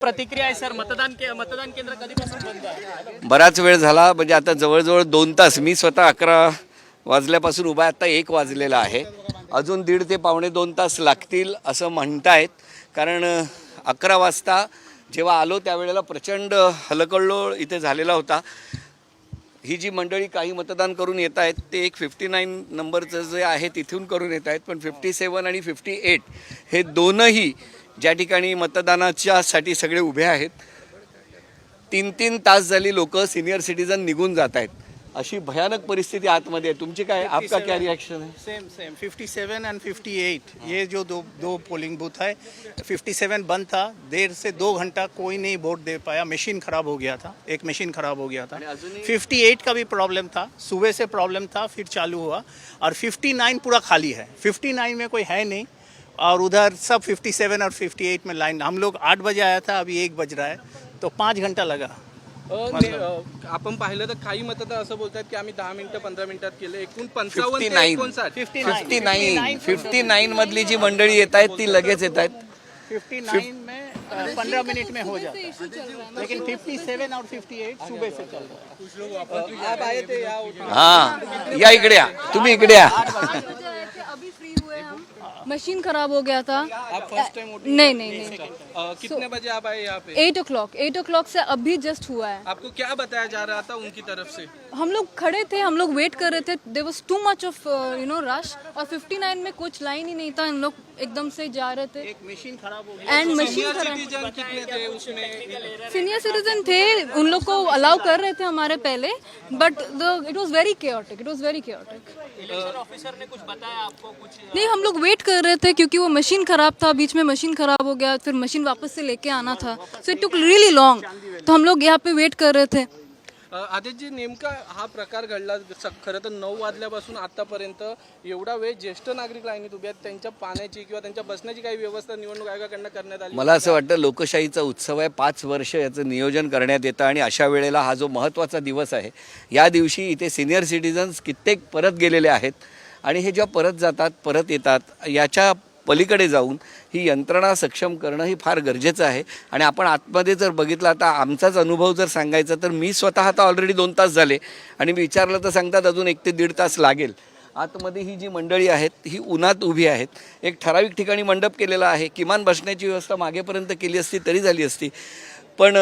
प्रतिक्रिया आहे सर. मतदान के मतदान केंद्र कधीपासून बंद आहे? बराच वेळ झाला. म्हणजे आता जवळजवळ दोन तास मी स्वतः अकरा वाजल्यापासून उभा आहे. आता एक वाजलेला आहे. अजून दीड ते पावणे दोन तास लागतील असं म्हणतायत. कारण अ, अकरा वाजता जेव्हा आलो त्यावेळेला प्रचंड हलकल्लोळ इथे झालेला होता. ही जी मंडळी काही मतदान करून येत आहेत ते एक फिफ्टी नाईन नंबरचं जे आहे तिथून करून येत आहेत. पण फिफ्टी सेवन आणि फिफ्टी एट हे दोनही ज्या ठिकाणी मतदानाच्यासाठी सगळे उभे आहेत तीन तीन तास झाली लोक सिनियर सिटीजन निघून जात आहेत. अशी भयानक परिस्थिती आतमध्ये आहे. तुमची काय? आपका क्या रिॲक्शन आहे? सेम सेम 57 एंड 58 ये जो दो दो पोलिंग बूथ है 57 बंद था. देर से दो घंटा कोई नहीं वोट दे पाया. मशीन खराब हो गया था. एक मशीन खराब हो गया था. 58 का भी प्रॉब्लम था. सुबह से प्रॉब्लम था फिर चालू हुआ. और 59 पूरा खाली है. 59 में कोई है नहीं. और उधर सब 57 और 58 में लाइन हम लोग आठ बजे आया था अभी एक बज रहा है तो पाँच घंटा लगा। आपण पाहिलं तर काही मतदार असं बोलतात की आम्ही दहा मिनिटं पंधरा मिनिटात केले. एकूण पंचावन्न fifty nine fifty nine fifty nine मधली जी मंडळी येत आहेत ती लगेच येत आहेत. 59 में पंद्रह मिनट में हो जाता है। लेकिन 57 और 58 सुबह से चल रहा है। आप आए थे या उठा- हां। या इकडे या तुम्ही इकडे या अभी फ्री हुए हम। मशीन खराब हो गया था। आप फ़र्स्ट टाइम नहीं नहीं नहीं। अ, कितने बजे आप आए यहाँ पे? Eight o'clock eight o'clock से अभी जस्ट हुआ है। आपको क्या बताया जा रहा था उनकी तरफ़ से? हम लोग खड़े थे हम लोग वेट कर रहे थे। There was too much of you know rush और 59 में कुछ लाइन ही नहीं था। हम लोग एकदम से जा रहे थे। एक मशीन खराब हो गया। एंड मशीन सीनियर खराब सिटीजन कितने थे उसमें सीनियर सिटीजन थे उन लोग को अलाउ कर रहे थे हमारे पहले। But it was very chaotic it was very chaotic election officer ने कुछ बताया नहीं हम लोग वेट कर रहे थे क्योंकि वो मशीन खराब था बीच में मशीन खराब हो गया फिर मशीन वापस से लेके आना था। So it took really long तो हम लोग यहाँ पे वेट कर रहे थे। अ, आदित्यजी नेमका हा प्रकार घडला? खरं तर नऊ वाजल्यापासून आतापर्यंत एवढा वेळ ज्येष्ठ नागरिक लाईनीत उभे आहेत त्यांच्या पाण्याची किंवा त्यांच्या बसण्याची काही व्यवस्था निवडणूक आयोगाकडनं करण्यात आली? मला असं वाटतं लोकशाहीचा उत्सव आहे पाच वर्ष याचं नियोजन करण्यात येतं आणि अशा वेळेला हा जो महत्त्वाचा दिवस आहे या दिवशी इथे सिनियर सिटीजन्स कित्येक परत गेलेले आहेत. आणि हे जेव्हा परत जातात परत येतात याच्या पलीकडे जाऊन ही यंत्रणा सक्षम करणं ही फार गरजेचं आहे. आणि आपण आतमध्ये जर बघितलं आता आमचाच अनुभव जर सांगायचा तर मी स्वतः आता ऑलरेडी दोन तास झाले. आणि मी विचारलं तर सांगतात अजून एक ते दीड तास लागेल. आतमध्ये ही जी मंडळी आहेत ही उन्हात उभी आहेत. एक ठराविक ठिकाणी मंडप केलेला आहे. किमान बसण्याची व्यवस्था मागेपर्यंत केली असती तरी झाली असती. पण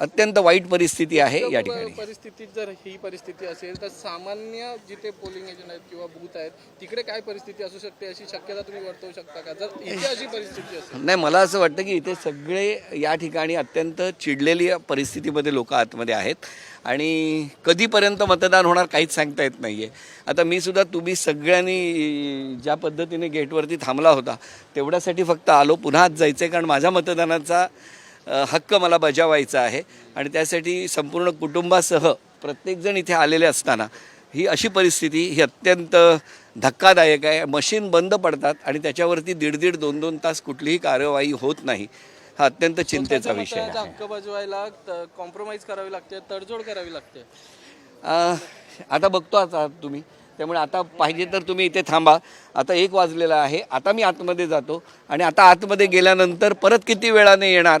अत्यंत वाईट परिस्थिती आहे या ठिकाणी. परिस्थितीत जर ही परिस्थिती असेल तर सामान्य जिथे पोलिंग एजंट आहेत किंवा बूथ आहेत तिकडे काय परिस्थिती असू शकते अशी शक्यता तुम्ही वर्तवू शकता का? जर इथे अशी परिस्थिती असेल. नाही मला असं वाटतं की इथे सगळे या ठिकाणी अत्यंत चिडलेली परिस्थितीमध्ये लोक आतमध्ये आहेत आणि कधीपर्यंत मतदान होणार काहीच सांगता येत नाही आहे आता मी सुद्धा तुम्ही सगळ्यांनी ज्या पद्धतीने गेटवरती थांबला होता तेवढ्यासाठी फक्त आलो. पुन्हा आत जायचं आहे कारण माझ्या मतदानाचा हक्क मला बजावायचा आहे. आणि त्यासाठी संपूर्ण कुटुंबासह प्रत्येकजण इथे आलेले असताना ही अशी परिस्थिती ही अत्यंत धक्कादायक आहे. मशीन बंद पडतात आणि त्याच्यावरती दीड दीड दोन दोन तास कुठलीही कार्यवाही होत नाही. हा अत्यंत चिंतेचा विषय हक्क बजवायला कॉम्प्रोमाइज करावी लागते तडजोड करावी लागते. आता बघतो आता तुम्ही. त्यामुळे आता पाहिजे तर तुम्ही इथे थांबा. आता एक वाजलेला आहे. आता मी आतमध्ये जातो. आणि आता आतमध्ये गेल्यानंतर परत किती वेळाने येणार?